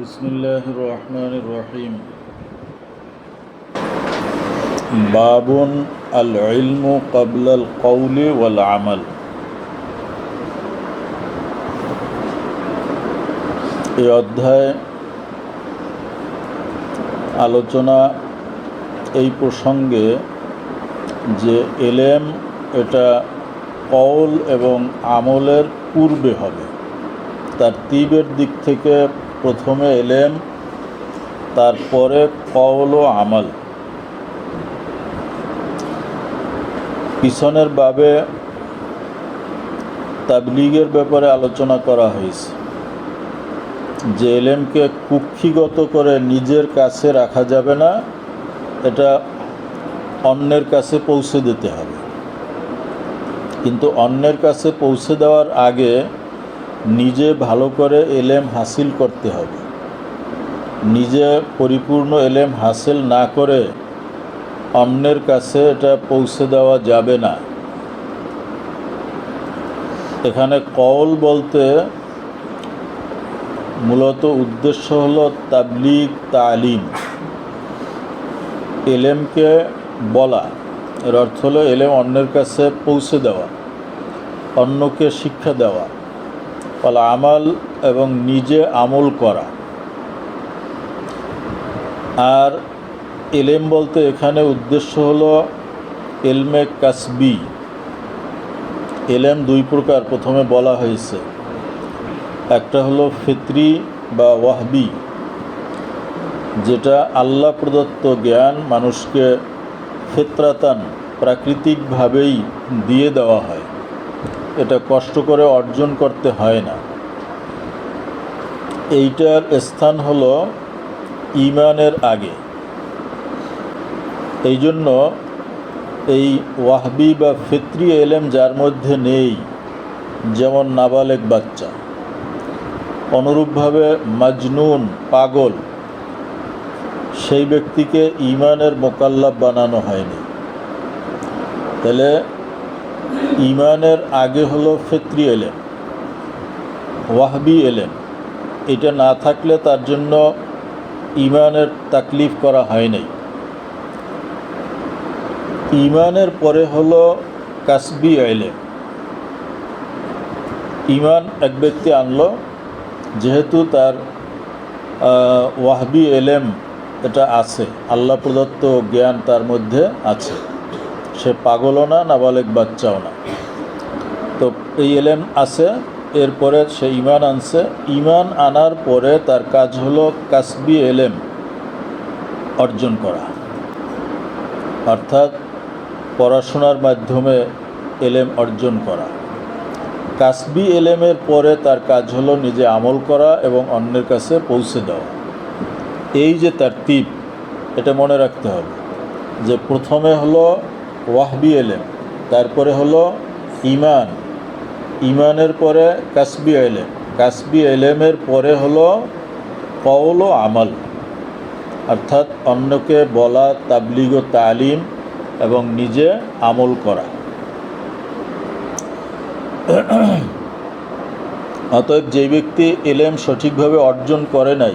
বিসমিল্লাহ রহমান রহিম। বাবুন আল ইলমু কবলাল কৌলে ওয়াল আমল। এই অধ্যায় আলোচনা এই প্রসঙ্গে যে এলেম এটা কৌল এবং আমলের পূর্বে হবে, তার তীবের দিক থেকে প্রথমে এলেম তারপরে কওল ও আমল। পিছনের বাবে তাবলিগের ব্যাপারে আলোচনা করা হয়েছে। যে এলেমকে কুক্ষিগত করে নিজের কাছে রাখা যাবে না, এটা অন্যের কাছে পৌঁছে দিতে হবে। কিন্তু অন্যের কাছে পৌঁছে দেওয়ার আগে নিজে ভালো করে এলেম হাসিল করতে হবে। নিজে পরিপূর্ণ এলেম হাসিল না করে অন্যের কাছে এটা পৌঁছে দেওয়া যাবে না। এখানে কল বলতে মূলত উদ্দেশ্য হলো তাবলিগ তালিম। এলেমকে বলা, এর অর্থ হলো এলেম অন্যের কাছে পৌঁছে দেওয়া, অন্যকে শিক্ষা দেওয়া। ফলে আমাল এবং নিজে আমল করা। আর এলেম বলতে এখানে উদ্দেশ্য হলো এলমে কাসবি। এলেম দুই প্রকার, প্রথমে বলা হয়েছে। একটা হলো ফিত্রি বা ওয়াহবি, যেটা আল্লাহ প্রদত্ত জ্ঞান মানুষকে ফেত্রাতান প্রাকৃতিকভাবেই দিয়ে দেওয়া হয়। এটা কষ্ট করে অর্জন করতে হয় না। এইটার স্থান হলো ইমানের আগে। এই জন্য এই ওয়াহবি বা ফিত্রি এলেম যার মধ্যে নেই, যেমন নাবালেক বাচ্চা। অনুরূপভাবে মাজনুন, পাগল, সেই ব্যক্তিকে ইমানের মোকাল্লাব বানানো হয়নি। তাহলে ইমানের আগে হলো ফেত্রি এলেম, ওয়াহবি এলেম। এটা না থাকলে তার জন্য ইমানের তাকলিফ করা হয় নাই। ইমানের পরে হলো কাসবি এলেম। ইমান এক ব্যক্তি আনলো, যেহেতু তার ওয়াহবি এলেম এটা আছে, আল্লাহ প্রদত্ত জ্ঞান তার মধ্যে আছে। সে পাগলও না, নাবালেক বাচ্চাও না। তো এই এলেম আছে, এরপরে সে ইমান আনছে। ইমান আনার পরে তার কাজ হলো কাসবি এলেম অর্জন করা। অর্থাৎ পড়াশোনার মাধ্যমে এলেম অর্জন করা। কাসবি এলেমের পরে তার কাজ হলো নিজে আমল করা এবং অন্যের কাছে পৌঁছে দেওয়া। এই যে তার টিপ এটা মনে রাখতে হবে যে প্রথমে হলো ওয়াহবি এলেম। তারপরে হলো ইমান ইমানের পরে কাসবি এলেম। কাসবি এলেমের পরে হলো কওল ও আমল। অর্থাৎ অন্যকে বলা, তাবলিগ ও তালিম এবং নিজে আমল করা। অতএব যে ব্যক্তি এলেম সঠিকভাবে অর্জন করে নাই,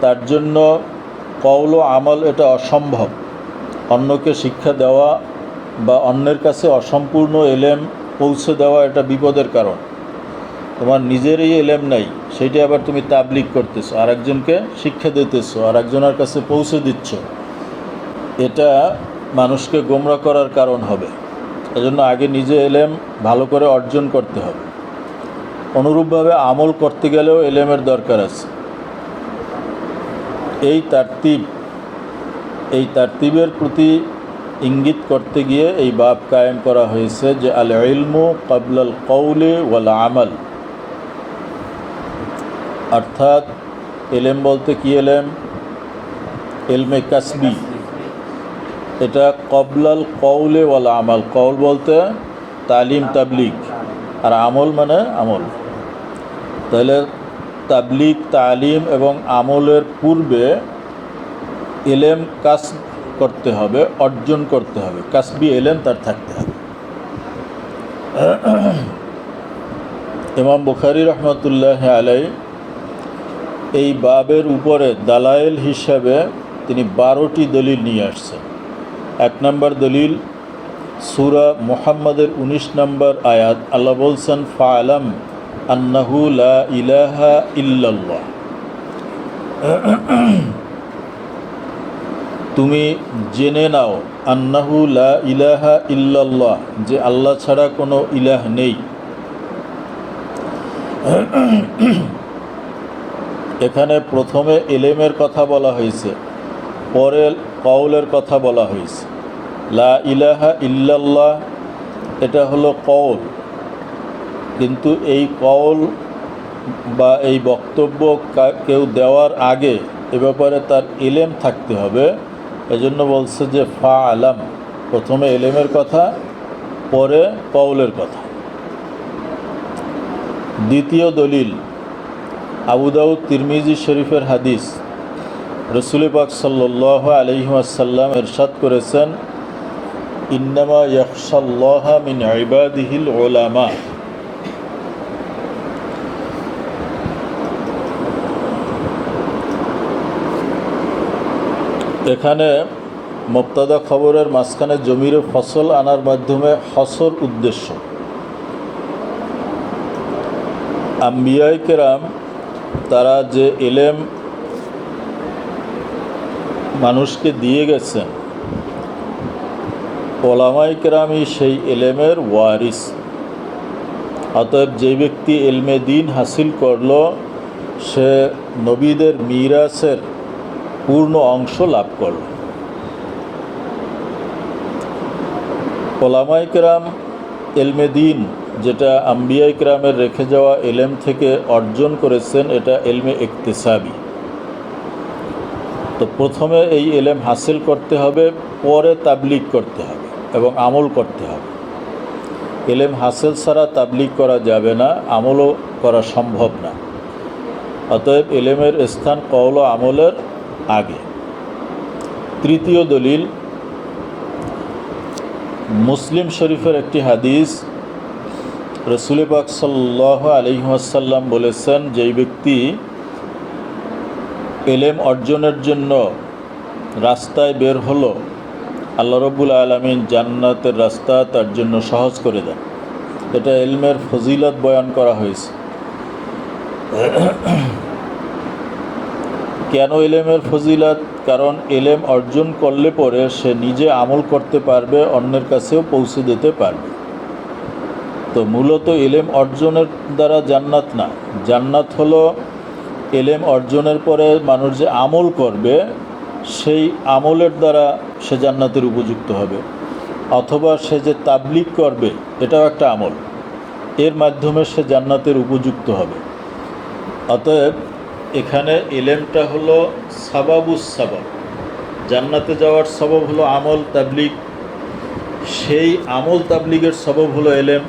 তার জন্য কওল ও আমল এটা অসম্ভব। অন্যকে শিক্ষা দেওয়া বা অন্যের কাছে অসম্পূর্ণ এলেম পৌঁছে দেওয়া এটা বিপদের কারণ। তোমার নিজেরই এলেম নাই, সেইটা আবার তুমি তাবলিক করতেছো আর একজনকে শিক্ষা দিতেছো আর একজনের কাছে পৌঁছে দিচ্ছ। এটা মানুষকে গোমরা করার কারণ হবে। এজন্য আগে নিজে এলেম ভালো করে অর্জন করতে হবে। অনুরূপভাবে আমল করতে গেলেও এলেমের দরকার আছে। এই তারতিব, এই তারতিবের প্রতি ইঙ্গিত করতে গিয়ে এই বাপ কায়েম করা হয়েছে যে আল ইলমু কাবলাল কৌলে ওয়াল আমল। অর্থাৎ এলেম বলতে কি এলেম? এলমে কাসবি। এটা কবলাল কৌলে ওয়াল আমল। কৌল বলতে তালিম, তাবলিগ। আর আমল মানে আমল। তাহলে তাবলিগ, তালিম এবং আমলের পূর্বে এলেম কাস করতে হবে, অর্জন করতে হবে, কাসবি এলেম তার থাকতে হবে। ইমাম বুখারি রহমতুল্লাহ আলাই এই বাবের উপরে দালায়েল হিসাবে তিনি বারোটি দলিল নিয়ে আসছেন। এক নম্বর দলিল, সুরা মুহাম্মাদের উনিশ নম্বর আয়াত, আল্লাহ বলছেন, ফালাম আন্নাহু লা ইলাহা ইল্লাল্লাহ। তুমি জেনে নাও আন্নাহু লা ইলাহা ইল্লাল্লাহ, যে আল্লাহ ছাড়া কোনো ইলাহ নেই। এখানে প্রথমে এলেমের কথা বলা হয়েছে, পরে কৌলের কথা বলা হয়েছে। লা ইলাহা ইল্লাল্লাহ, এটা হলো কৌল কিন্তু এই কৌল বা এই বক্তব্য কেউ দেওয়ার আগে এ ব্যাপারে তার এলেম থাকতে হবে। এজন্য বলছে যে ফা আলাম প্রথমে এলেমের কথা, পরে কৌলের কথা। দ্বিতীয় দলিল, আবু দাউদ তিরমিজি শরীফের হাদিস। রসুল পাক সাল্লাহ আলহিমাসাল্লাম এরশাদ করেছেন, ইন্নামা ইয়াকশাল্লাহ মিন ইবাদিহিল ওলামা এখানে মুক্তাদা খবরের মাঝখানে জমির ফসল আনার মাধ্যমে হসর উদ্দেশ্য। আম্বিয়াই কেরাম তারা যে এলেম মানুষকে দিয়ে গেছেন, ওলামাই কেরামই সেই এলেমের ওয়ারিস। অতএব যে ব্যক্তি এলমে দিন হাসিল করল, সে নবীদের মিরাসের পূর্ণ অংশ লাভ করল। ওলামাই কেরাম এলমে দিন, যেটা আম্বিয়াই কেরামের রেখে যাওয়া এলেম থেকে অর্জন করেছেন, এটা এলমে ইকতেসাবি। তো প্রথমে এই এলেম হাসিল করতে হবে, পরে তাবলিগ করতে হবে এবং আমল করতে হবে। এলেম হাসিল ছাড়া তাবলিগ করা যাবে না, আমলও করা সম্ভব না। অতএব এলেমের স্থান কৌল আমলের আগে। তৃতীয় দলিল, মুসলিম শরীফের একটি হাদিস রসুল পাক সাল্লাহ আলহিহাসাল্লাম বলেছেন, যেই ব্যক্তি এলেম অর্জনের জন্য রাস্তায় বের হলো, আল্লাহ রব্বুল আলমিন জান্নাতের রাস্তা তার জন্য সহজ করে দেন। এটা এলমের ফজিলত বয়ান করা হয়েছে। কেন এলেমের ফজিলত, কারণ এলেম অর্জন করলে পরে সে নিজে আমল করতে পারবে, অন্যের কাছেও পৌঁছে দিতে পারবে। তো মূলত এলেম অর্জনের দ্বারা জান্নাত না। জান্নাত হলো এলেম অর্জনের পরে মানুষ যে আমল করবে, সেই আমলের দ্বারা সে জান্নাতের উপযুক্ত হবে। অথবা সে যে তাবলিগ করবে, এটাও একটা আমল। এর মাধ্যমে সে জান্নাতের উপযুক্ত হবে। অতএব এখানে এলেমটা হলো সাবাবুস সাবাব। জান্নাতে যাওয়ার সবব হলো আমল তাবলিগ। সেই আমল তাবলিগের সবব হলো এলেম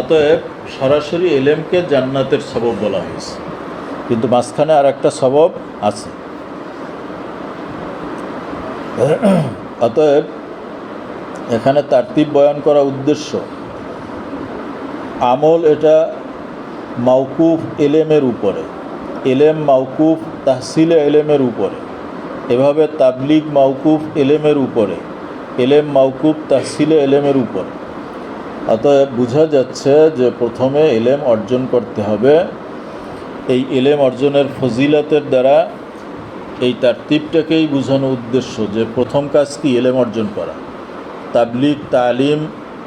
অতএব সরাসরি এলেমকে জান্নাতের সবব বলা হয়েছে। কিন্তু মাঝখানে আর একটা সবব আছে। অতএব এখানে তারতিব বয়ান করা উদ্দেশ্য, আমল এটা মাউকুফ এলেমের উপরে। এলেম মাউকুফ তাহসিলে এলেমের উপরে। এভাবে তাবলিগ মাউকুফ এলেমের উপরে, এলেম মাউকুফ তাহসিলে এলেমের উপরে। অতএব বোঝা যাচ্ছে যে প্রথমে এলেম অর্জন করতে হবে। এই এলেম অর্জনের ফজিলতের দ্বারা এই তারতিবটাকেই বোঝানো উদ্দেশ্য যে প্রথম কাজ কি, এলেম অর্জন করা। তাবলিগ, তালিম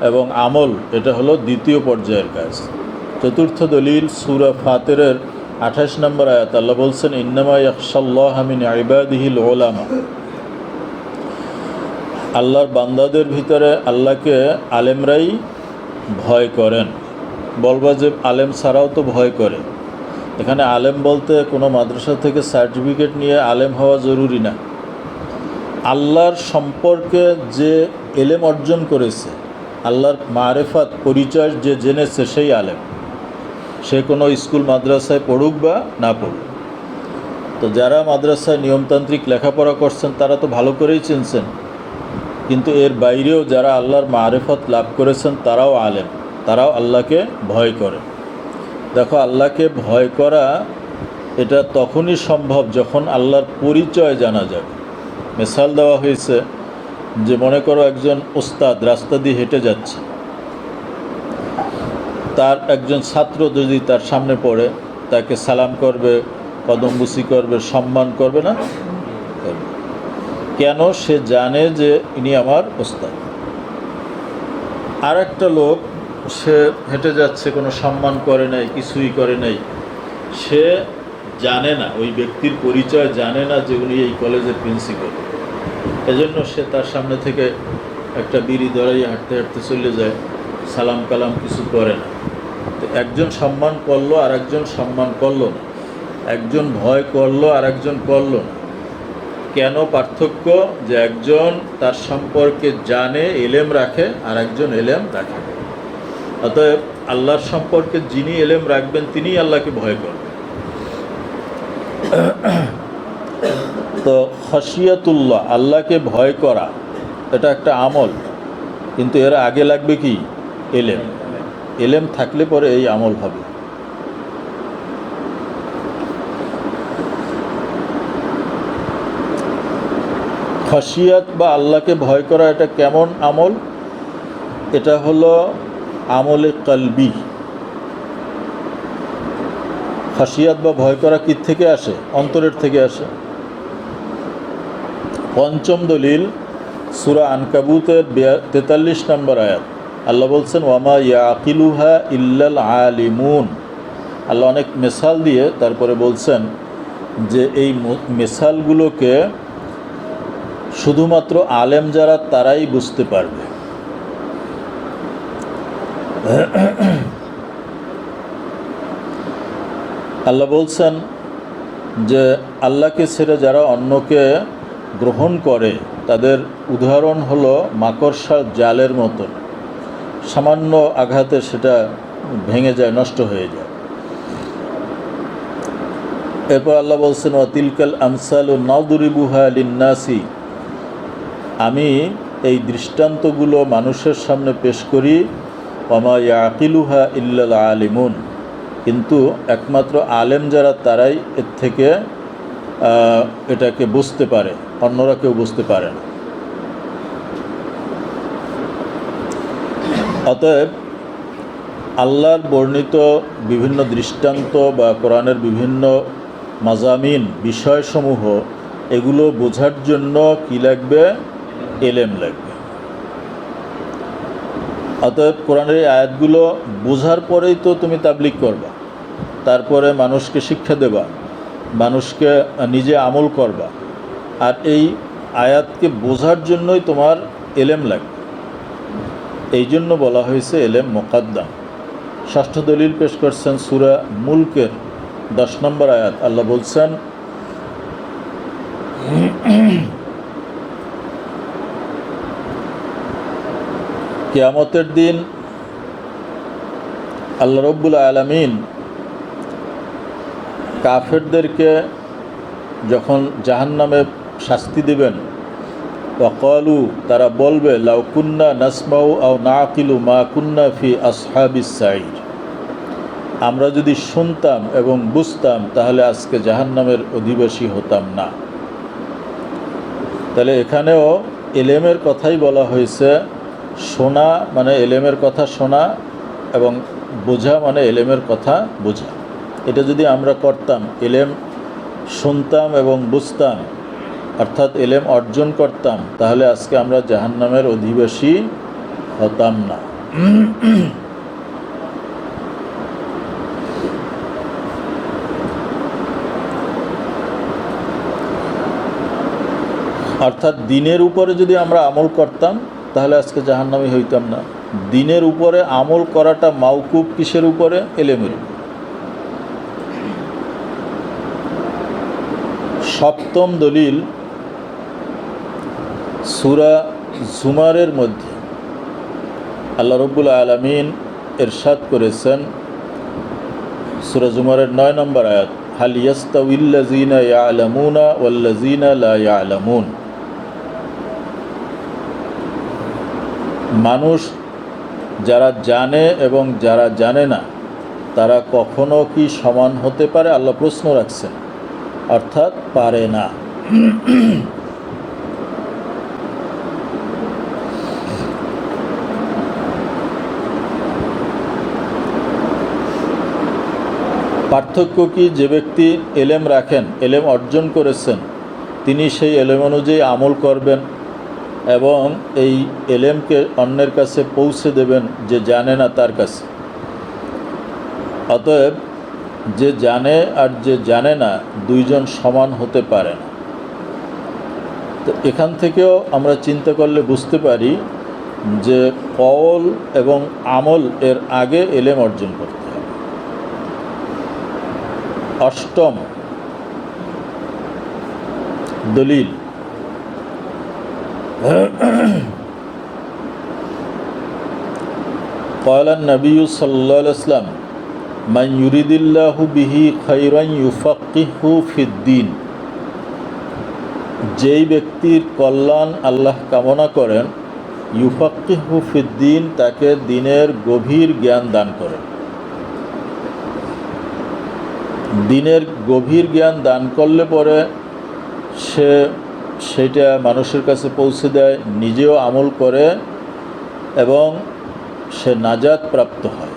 এবং আমল, এটা হলো দ্বিতীয় পর্যায়ের কাজ। চতুর্থ দলিল সুরা ফাতেরের আঠাশ নম্বর আয়াত, আল্লাহ বলছেন, ইন্নামা ইয়াকশাল্লাহ মিন ইবাদিহিল ওলামা আল্লাহর বান্দাদের ভিতরে আল্লাহকে আলেমরাই ভয় করেন। বলবা যে আলেম ছাড়াও তো ভয় করে। এখানে আলেম বলতে কোনো মাদ্রাসা থেকে সার্টিফিকেট নিয়ে আলেম হওয়া জরুরি না। আল্লাহর সম্পর্কে যে এলেম অর্জন করেছে, আল্লাহর মারেফাত, পরিচয় যে জেনেছে সেই আলেম। সে কোনো স্কুল, মাদ্রাসায় পড়ুক বা না পড়ুক। তো যারা মাদ্রাসায় নিয়মতান্ত্রিক লেখাপড়া করছেন, তারা তো ভালো করেই চিনছেন। কিন্তু এর বাইরেও যারা আল্লাহর মারেফত লাভ করেছেন, তারাও আলেম। তারাও আল্লাহকে ভয় করে। দেখো, আল্লাহকে ভয় করা এটা তখনই সম্ভব যখন আল্লাহর পরিচয় জানা যাবে। মেসাল দেওয়া হয়েছে যে, মনে করো একজন ওস্তাদ রাস্তা দিয়ে হেঁটে যাচ্ছে। তার একজন ছাত্র যদি তার সামনে পড়ে, তাকে সালাম করবে, কদমবুসি করবে, সম্মান করবে না। কেন? সে জানে যে ইনি আমার ওস্তাদ। আর একটা লোক, সে হেঁটে যাচ্ছে, কোনো সম্মান করে নাই, কিছুই করে নাই। সে জানে না, ওই ব্যক্তির পরিচয় জানে না যে উনি এই কলেজের প্রিন্সিপাল। এজন্য সে তার সামনে থেকে একটা বিড়ি ধরাই হাঁটতে হাঁটতে চলে যায়। সালাম কালাম কিছু করে না। একজন সম্মান করল আর একজন সম্মান করল না। একজন ভয় করল আর একজন করল না। কেন পার্থক্য? যে একজন তার সম্পর্কে জানে, এলেম রাখে আর একজন এলেম রাখে অতএব আল্লাহর সম্পর্কে যিনি এলেম রাখবেন, তিনিই আল্লাহকে ভয় করবেন। তো খসিয়াতুল্লাহ, আল্লাহকে ভয় করা, এটা একটা আমল। কিন্তু এর আগে লাগবে কি? এলেম। এলেম থাকলে পরে এই আমল হবে। খসিয়াত বা আল্লাহকে ভয় করা এটা কেমন আমল? এটা হলো আমলে কলবি। খাসিয়াত বা ভয় করা কি থেকে আসে? অন্তরের থেকে আসে। পঞ্চম দলিল, সুরা আনকাবুতের তেতাল্লিশ নম্বর আয়াত। আল্লাহ বলছেন, ওয়ামা ইয়াকিলুহা ইল্লাল আলিমুন। আল্লাহ অনেক মেশাল দিয়ে তারপরে বলছেন যে, এই মেশালগুলোকে শুধুমাত্র আলেম যারা, তারাই বুঝতে পারবে। আল্লাহ বলছেন যে, আল্লাহকে ছেড়ে যারা অন্যকে গ্রহণ করে, তাদের উদাহরণ হলো মাকড়সার জালের মতন। সামান্য আঘাতে সেটা ভেঙে যায়, নষ্ট হয়ে যায়। এরপর আল্লাহ বলছেন ওয়াতিলকাল আমসাল ও নাউদুরিবুহা লিন্নাসি। আমি এই দৃষ্টান্তগুলো মানুষের সামনে পেশ করি ওমা ইয়াকিলুহা ইল্লাল আলিমুন। কিন্তু একমাত্র আলেম যারা, তারাই এর থেকে এটাকে বুঝতে পারে, অন্যরা কেউ বুঝতে পারে না। অতএব আল্লাহর বর্ণিত বিভিন্ন দৃষ্টান্ত বা কোরআনের বিভিন্ন মাজামিন, বিষয়সমূহ, এগুলো বোঝার জন্য কি লাগবে? এলেম লাগবে। অতএব কোরআনের আয়াতগুলো বোঝার পরেই তো তুমি তাবলিক করবা, তারপরে মানুষকে শিক্ষা দেবা, মানুষকে নিজে আমল করবা। আর এই আয়াতকে বোঝার জন্যই তোমার এলেম লাগবে। এই জন্য বলা হয়েছে এলেম মোকাদ্দাম। ষষ্ঠ দলিল পেশ করছেন সুরা মুলকের দশ নম্বর আয়াত। আল্লাহ বলছেন, কেয়ামতের দিন আল্লাহ রব্বুল আলমিন কাফেরদেরকে যখন জাহান্নামে শাস্তি দেবেন ওয়াকালু তারা বলবে লাউকুন্না নাসমাউ আও নাকিলু মা কুন্না ফি আসহাবিস সাইর আমরা যদি শুনতাম এবং বুঝতাম, তাহলে আজকে জাহান্নামের অধিবাসী হতাম না। তাহলে এখানেও এলেমের কথাই বলা হয়েছে, শোনা মানে এলেমের কথা শোনা এবং বোঝা মানে এলেমের কথা বোঝা। এটা যদি আমরা করতাম, এলেম শুনতাম এবং বুঝতাম অর্থাৎ এলেম অর্জন করতাম, তাহলে আজকে আমরা জাহান্নামের অধিবাসী হতাম না। অর্থাৎ দিনের উপরে যদি আমরা আমল করতাম, তাহলে আজকে জাহান্নামি হইতাম না। দিনের উপরে আমল করাটা মাউকুব কিসের উপরে? এলেমের। সপ্তম দলিল সুরা জুমারের মধ্যে আল্লাহ রব্বুল আলমিন এরশাদ করেছেন সুরা জুমারের নয় নম্বর আয়াত, হাল ইয়াস্তাউল্লাজিনা ইয়ালামুনা ওয়াল্লাজিনা লা ইয়ালামুন। মানুষ যারা জানে এবং যারা জানে না, তারা কখনো কি সমান হতে পারে? আল্লাহ প্রশ্ন রাখছেন। অর্থাৎ পারে না। পার্থক্য কি যে ব্যক্তি এলেম রাখেন, এলেম অর্জন করেছেন, তিনি সেই এলেম অনুযায়ী আমল করবেন এবং এই এলেমকে অন্যের কাছে পৌঁছে দেবেন যে জানে না তার কাছে। অতএব যে জানে আর যে জানে না দুইজন সমান হতে পারে না। তো এখান থেকেও আমরা চিন্তা করলে বুঝতে পারি যে কল এবং আমল এর আগে এলেম অর্জন করতে অষ্টম দলিল قال النبي صلى الله عليه وسلم من يريد الله به خيرا يفقهه في الدين যেই ব্যক্তির কল্যাণ আল্লাহ কামনা করেন ইউফাক্কিহু ফিদ্দিন তাকে দিনের গভীর জ্ঞান দান করেন দিনের গভীর জ্ঞান দান করলে পরে সে সেটা মানুষের কাছে পৌঁছে দেয়, নিজেও আমল করে এবং সে নাজাত প্রাপ্ত হয়।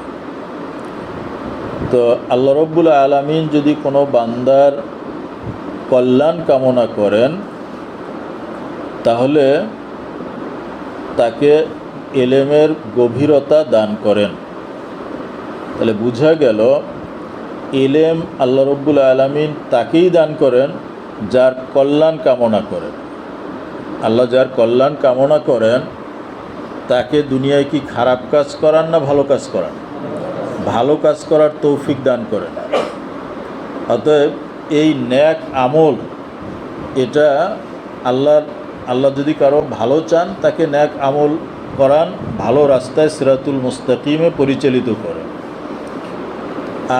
তো আল্লাহ রব্বুল আলমিন যদি কোনো বান্দার কল্যাণ কামনা করেন, তাহলে তাকে এলেমের গভীরতা দান করেন। তাহলে বোঝা গেল এলেম আল্লাহ রব্বুল আলমিন তাকেই দান করেন যার কল্যাণ কামনা করেন। আল্লাহ যার কল্যাণ কামনা করেন, তাকে দুনিয়ায় কি খারাপ কাজ করান না ভালো কাজ করান? ভালো কাজ করার তৌফিক দান করেন। অতএব এই ন্যাক আমল, এটা আল্লাহর, আল্লাহ যদি কারও ভালো চান, তাকে ন্যাক আমল করান, ভালো রাস্তায় সিরাতুল মুস্তাকিমে পরিচালিত করেন।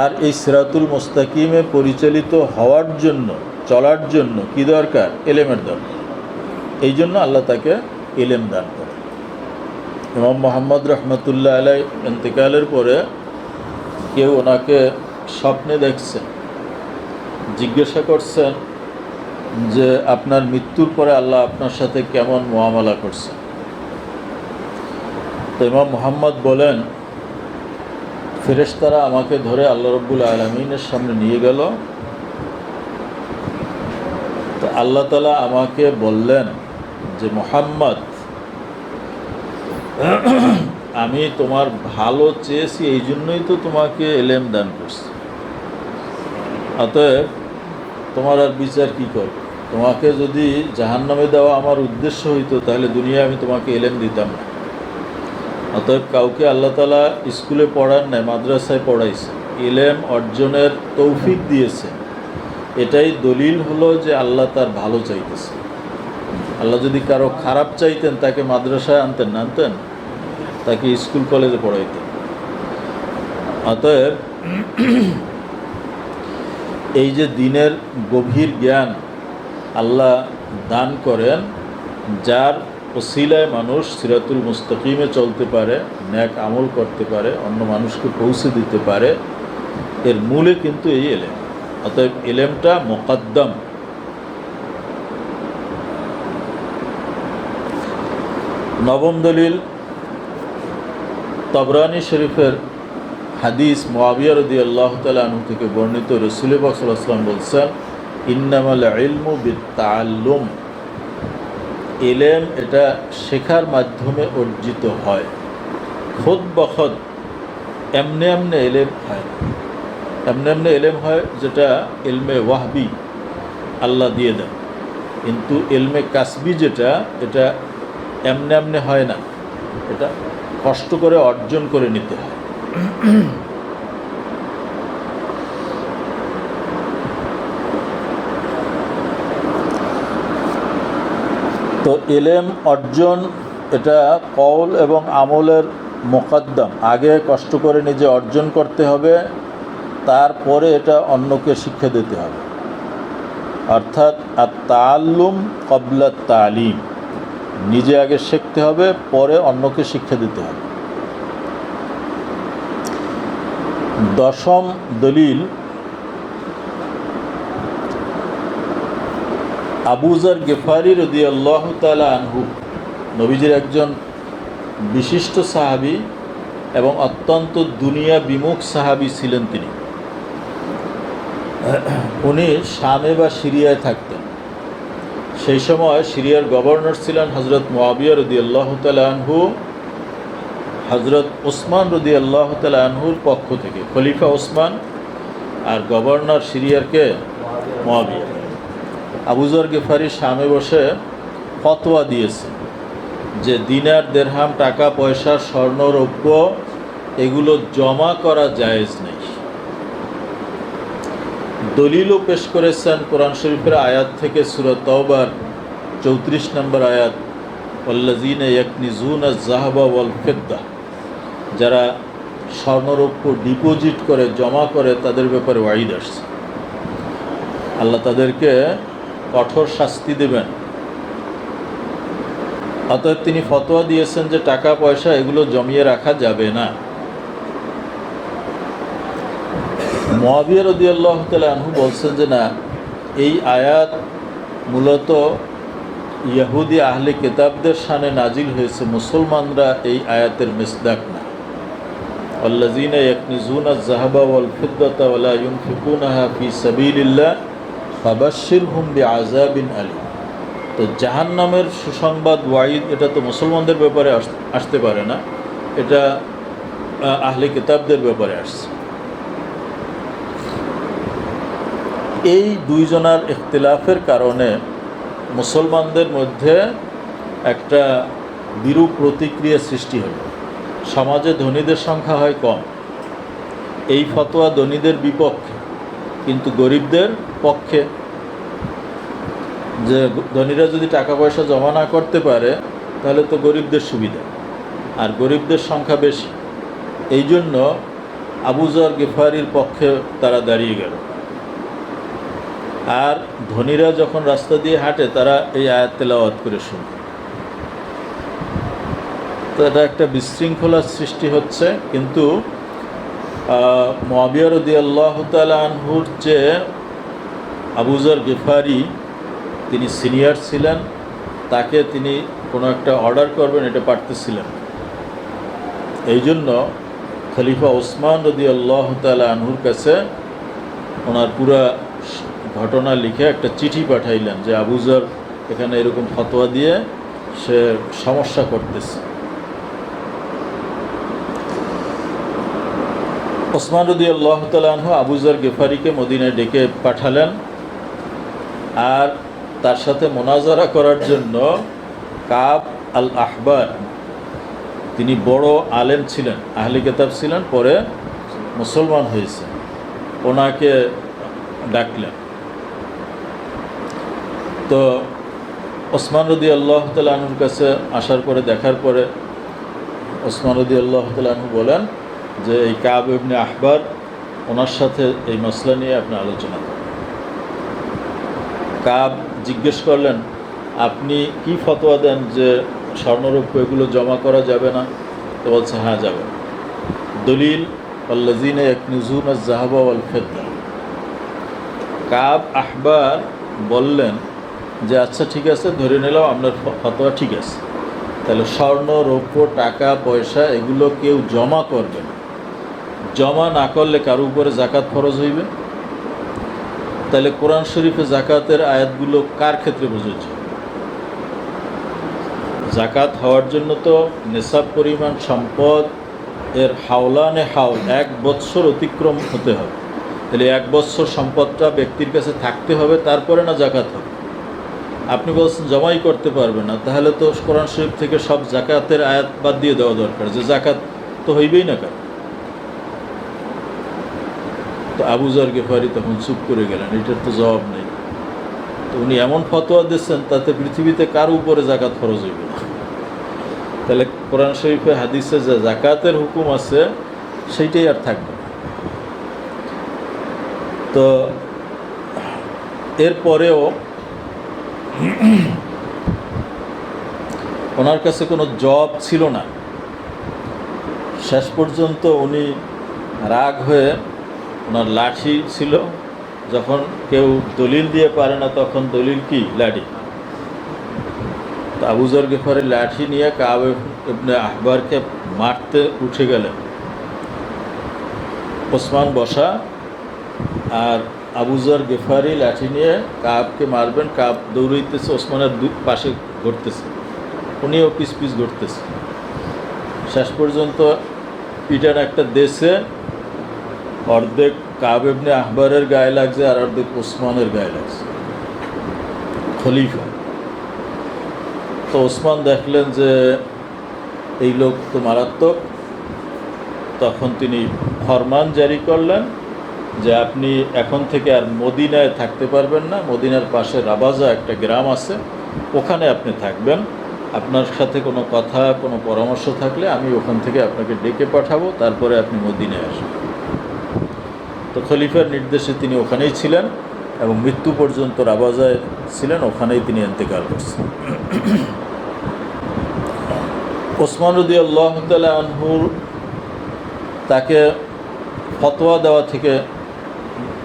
আর এই সিরাতুল মুস্তাকিমে পরিচালিত হওয়ার জন্য, চলার জন্য কি দরকার? এলেমের দরকার। এই জন্য আল্লাহ তাকে এলেম দান করে ইমাম মোহাম্মদ রহমতুল্লাহ আলাই ইন্তেকালের পরে কেউ ওনাকে স্বপ্নে দেখছেন, জিজ্ঞাসা করছেন যে আপনার মৃত্যুর পরে আল্লাহ আপনার সাথে কেমন মোয়ামলা করছেন? তো ইমাম মোহাম্মদ বলেন ফেরেশতারা আমাকে ধরে আল্লাহ রব্বুল আলমিনের সামনে নিয়ে গেল। তো আল্লাহ তালা আমাকে বললেন যে, মোহাম্মদ, আমি তোমার ভালো চেয়েছি এই জন্যই তো তোমাকে এলেম দান করছি। অতএব তোমার আর বিচার কি করবে তোমাকে যদি জাহান্নামে দেওয়া আমার উদ্দেশ্য হইতো, তাহলে দুনিয়ায় আমি তোমাকে এলেম দিতাম না। অতএব কাউকে আল্লাহ তালা স্কুলে পড়ান নাই, মাদ্রাসায় পড়াইছে। ইলেম অর্জনের তৌফিক দিয়েছে। এটাই দলিল হলো যে আল্লাহ তার ভালো চাইতেছে। আল্লাহ যদি কারও খারাপ চাইতেন, তাকে মাদ্রাসায় আনতেন না, আনতেন? তাকে স্কুল কলেজে পড়াইতেন। অতএব এই যে দিনের গভীর জ্ঞান আল্লাহ দান করেন, যার ওসিলায় মানুষ সিরাতুল মুস্তাকিমে চলতে পারে, ন্যাক আমল করতে পারে, অন্য মানুষকে পৌঁছে দিতে পারে, এর মূলে কিন্তু এই এলেম। অতএব এলেমটা মোকাদ্দম। নবম দলিল, তবরানি শরীফের হাদিস মোয়াবিয়া রদি আল্লাহ তালু থেকে বর্ণিত রসুল বাকসাল্লাম বলছেন, ইন্নামাল ইলমু বিত্তাল্লুম এলেম এটা শেখার মাধ্যমে অর্জিত হয়। খোদ বখদ এমনে এমনে এলেম হয়। এমনি এমনি এলেম হয় যেটা এলমে ওয়াহবি আল্লাহ দিয়ে দেন। কিন্তু এলমে কাসবি যেটা, এটা এমনে এমনে হয় না। এটা কষ্ট করে অর্জন করে নিতে হয়। তো এলেম অর্জন এটা কওল এবং আমলের মোকদ্দম। আগে কষ্ট করে নিজে অর্জন করতে হবে, তারপরে এটা অন্যকে শিক্ষা দিতে হবে। অর্থাৎ আর তাল্লুম কবলা তালিম। নিজে আগে শিখতে হবে, পরে অন্যকে শিক্ষা দিতে হবে। দশম দলিল আবুজার গেফারি রদি আল্লাহ তালা আনহু, নবীজির একজন বিশিষ্ট সাহাবি এবং অত্যন্ত দুনিয়া বিমুখ সাহাবি ছিলেন তিনি। উনি শামে বা সিরিয়ায় থাকতেন। সেই সময় সিরিয়ার গভর্নর ছিলেন হজরত মোয়াবিয়া রদি আল্লাহ আনহু হজরত ওসমান রদি আল্লাহ আনহুর পক্ষ থেকে, খলিফা ওসমান আর গভর্নর সিরিয়ারকে মোয়াবিয়া আবুজর গেফারি সামনে বসে ফতোয়া দিয়েছে যে দিনার দেড়হাম টাকা, পয়সা, স্বর্ণ, রৌপ্য এগুলো জমা করা জায়েজ নেই। দলিলও পেশ করেছেন কোরআন শরীফের আয়াত থেকে সুরত চৌত্রিশ নম্বর আয়াত ওল্লাজিন ইয়াকনিজুন জাহাবা ওয়াল ফেদ্দা। যারা স্বর্ণরৌপ্য ডিপোজিট করে, জমা করে, তাদের ব্যাপারে ওয়াইদ আসছে। আল্লাহ তাদেরকে কঠোর শাস্তি দেবেন। অতএব তিনি ফতোয়া দিয়েছেন যে টাকা, পয়সা এগুলো জমিয়ে রাখা যাবে না। মহাবিয়া রদি আল্লাহ আনহু বলছেন যে, না, এই আয়াত মূলত ইয়াহুদি আহলে কেতাবদের সানে নাজিল হয়েছে। মুসলমানরা এই আয়াতের মিসদাক না। আল্লাজিনা ইয়াকনিজুন জাহাবা ওয়াল ফিদ্দাতা ওয়ালা ইউনফিকুনাহা ফি সাবিলিল্লাহ। ফাবাশশির হুম বি আজাবিন আলী তো জাহান্নামের সুসংবাদ ওয়াইদ এটা তো মুসলমানদের ব্যাপারে আসতে পারে না। এটা আহলে কিতাবদের ব্যাপারে আসছে। এই দুইজনার ইখতিলাফের কারণে মুসলমানদের মধ্যে একটা বিরূপ প্রতিক্রিয়া সৃষ্টি হল। সমাজে ধনীদের সংখ্যা হয় কম। এই ফতোয়া ধনীদের বিপক্ষে কিন্তু গরিবদের পক্ষে। যে ধনীরা যদি টাকা পয়সা জমা না করতে পারে, তাহলে তো গরিবদের সুবিধা। আর গরিবদের সংখ্যা বেশি। এই জন্য আবুজর গেফারির পক্ষে তারা দাঁড়িয়ে গেল। আর ধনীরা যখন রাস্তা দিয়ে হাঁটে, তারা এই আয়াত তেলাওয়াত করে শুনে। তো এটা একটা বিশৃঙ্খলার সৃষ্টি হচ্ছে, কিন্তু মহাবিয়ার দি আল্লাহ আনহুর চেয়ে আবুজর গেফারি তিনি সিনিয়র ছিলেন, তাকে তিনি কোনো একটা অর্ডার করবেন, এটা পারতেছিলেন। এই জন্য খলিফা ওসমান রদি আল্লাহ আনহুর কাছে ওনার পুরা ঘটনা লিখে একটা চিঠি পাঠাইলেন যে আবুজার এখানে এরকম ফতোয়া দিয়ে সে সমস্যা করতেছে। ওসমান রদি আল্লাহ তালহ আবুজর গেফারিকে মদিনায় ডেকে পাঠালেন আর তার সাথে মোনাজারা করার জন্য কাব আল আহবার তিনি বড় আলেম ছিলেন, আহলি কেতাব ছিলেন, পরে মুসলমান হয়েছে ওনাকে ডাকলেন। তো ওসমান রদি আল্লাহ তালুর কাছে আসার পরে, দেখার পরে ওসমান রদি আল্লাহ তালু বলেন যে এই কাব ইবনে আহবার, ওনার সাথে এই মশলা নিয়ে আপনি আলোচনা করেন। কাব জিজ্ঞেস করলেন, আপনি কি ফতোয়া দেন যে স্বর্ণরৌপ্য এগুলো জমা করা যাবে না? তো বলছে হ্যাঁ যাবে। দলিল আল্লাজিন এক নিজুন জাহাবা আল ফেদ্দা কাব আহবার বললেন যে আচ্ছা ঠিক আছে, ধরে নিলাম আপনার ফতোয়া ঠিক আছে। তাহলে স্বর্ণ রৌপ্য টাকা, পয়সা এগুলো কেউ জমা করবে না। জমা না করলে কারও উপরে জাকাত ফরজ হইবে? তাহলে কোরআন শরীফে জাকাতের আয়াতগুলো কার ক্ষেত্রে প্রযোজ্য? জাকাত হওয়ার জন্য তো নেশাব পরিমাণ সম্পদ এর হাওলানে হাওল এক বৎসর অতিক্রম হতে হবে। তাহলে এক বৎসর সম্পদটা ব্যক্তির কাছে থাকতে হবে, তারপরে না জাকাত হবে। আপনি বলছেন জমাই করতে পারবেন না, তাহলে তো কোরআন শরীফ থেকে সব জাকাতের আয়াত বাদ দিয়ে দেওয়া দরকার যে জাকাত তো হইবেই না কেন তো আবুজার গেফারি তখন চুপ করে গেলেন, এটার তো জবাব নেই। তো উনি এমন ফতোয়া দিচ্ছেন, তাতে পৃথিবীতে কার উপরে জাকাত খরচ হইবে? তাহলে কোরআন শরীফে হাদিসে যে জাকাতের হুকুম আছে, সেইটাই আর থাকবে তো এরপরেও ওনার কাছে কোনো জব ছিল না। শেষ পর্যন্ত উনি রাগ হয়ে ওনার লাঠি ছিল, যখন কেউ দলিল দিয়ে পারে না, তখন দলিল কি? লাঠি। আবুজর গেফারি লাঠি নিয়ে কাবে আহবারকে মারতে উঠে গেলেন। ওসমান বসা আর আবুজর গেফারি লাঠি নিয়ে কাবকে মারবেন। কাব দৌড়াইতেছে, ওসমানের দুই পাশে ঘটতেছে উনিও পিস পিস ঘটতেছে শেষ পর্যন্ত পিটার একটা দেশে অর্ধেক কাব এমনি আহবারের গায়ে লাগছে আর অর্ধেক ওসমানের গায়ে লাগছে। খলিফা। তো ওসমান দেখলেন যে এই লোক তো মারাত্মক। তখন তিনি ফরমান জারি করলেন যে আপনি এখন থেকে আর মদিনায় থাকতে পারবেন না। মদিনার পাশে রাবাজা একটা গ্রাম আছে, ওখানে আপনি থাকবেন। আপনার সাথে কোনো কথা, কোনো পরামর্শ থাকলে আমি ওখান থেকে আপনাকে ডেকে পাঠাবো, তারপরে আপনি মদিনায় আসবেন। তো খলিফার নির্দেশে তিনি ওখানেই ছিলেন এবং মৃত্যু পর্যন্ত রাবাজায় ছিলেন, ওখানেই তিনি এন্তেকাল করছেন। ওসমান রদি আল্লাহ আনহুর তাকে ফতোয়া দেওয়া থেকে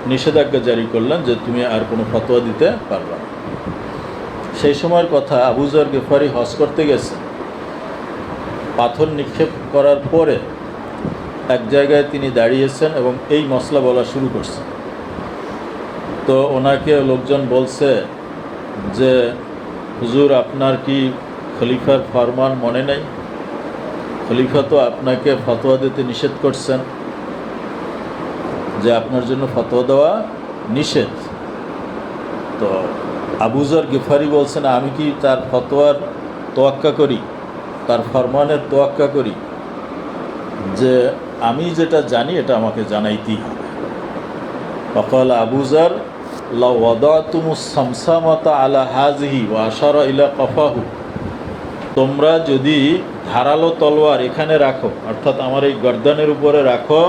নিষেধাজ্ঞা জারি করলেন যে তুমি আর কোনো ফতোয়া দিতে পারবে না। সেই সময়ের কথা আবুজার গেফারি হজ করতে গেছে। পাথর নিক্ষেপ করার পরে এক জায়গায় তিনি দাঁড়িয়েছেন এবং এই মশলা বলা শুরু করছেন তো ওনাকে লোকজন বলছে যে, হুজুর, আপনার কি খলিফার ফরমান মনে নেই? খলিফা তো আপনাকে ফতোয়া দিতে নিষেধ করছেন। যে আপনার জন্য ফতোয়া দেওয়া নিষেধ। তো আবুজার গেফারি বলছেন, আমি কি তার ফতোয়ার তোয়াক্কা করি? তার ফরমানের তোয়াক্কা করি? যে আমি যেটা জানি, এটা আমাকে জানাইতেই হবে। ফকল আবুজার তোমরা যদি ধারালো তলোয়ার এখানে রাখো, অর্থাৎ আমার এই গর্দানের উপরে রাখো,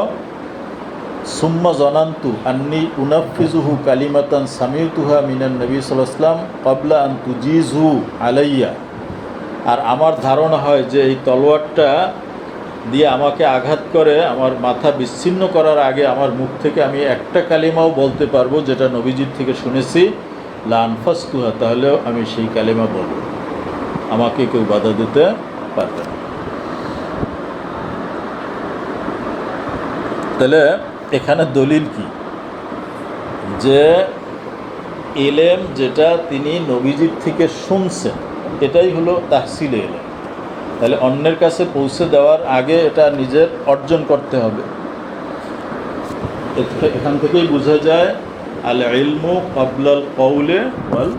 সুম্মা জনান্তু আন্নি উনাফিজুহু কালিমাতান সামিউতুহা মিনান নবী সাল্লাম কবলা আন তুজিজহু আলাইয়া। আর আমার ধারণা হয় যে এই তলোয়ারটা দিয়ে আমাকে আঘাত করে, আমার মাথা বিচ্ছিন্ন করার আগে আমার মুখ থেকে আমি একটা কালিমাও বলতে পারব যেটা নবীজির থেকে শুনেছি লানফাস তুহা তাহলেও আমি সেই কালিমা বলব। আমাকে কেউ বাধা দিতে পারবে না। তাহলে এখানে দলিল কি? যে এলেম যেটা তিনি নবীজির থেকে শুনছেন, এটাই হলো তাহসিল এলেম। তাহলে অন্যের কাছে পৌঁছে দেওয়ার আগে এটা নিজের অর্জন করতে হবে। এখান থেকেই বোঝা যায় আল ইলমু কবলাল কৌলে ওয়াল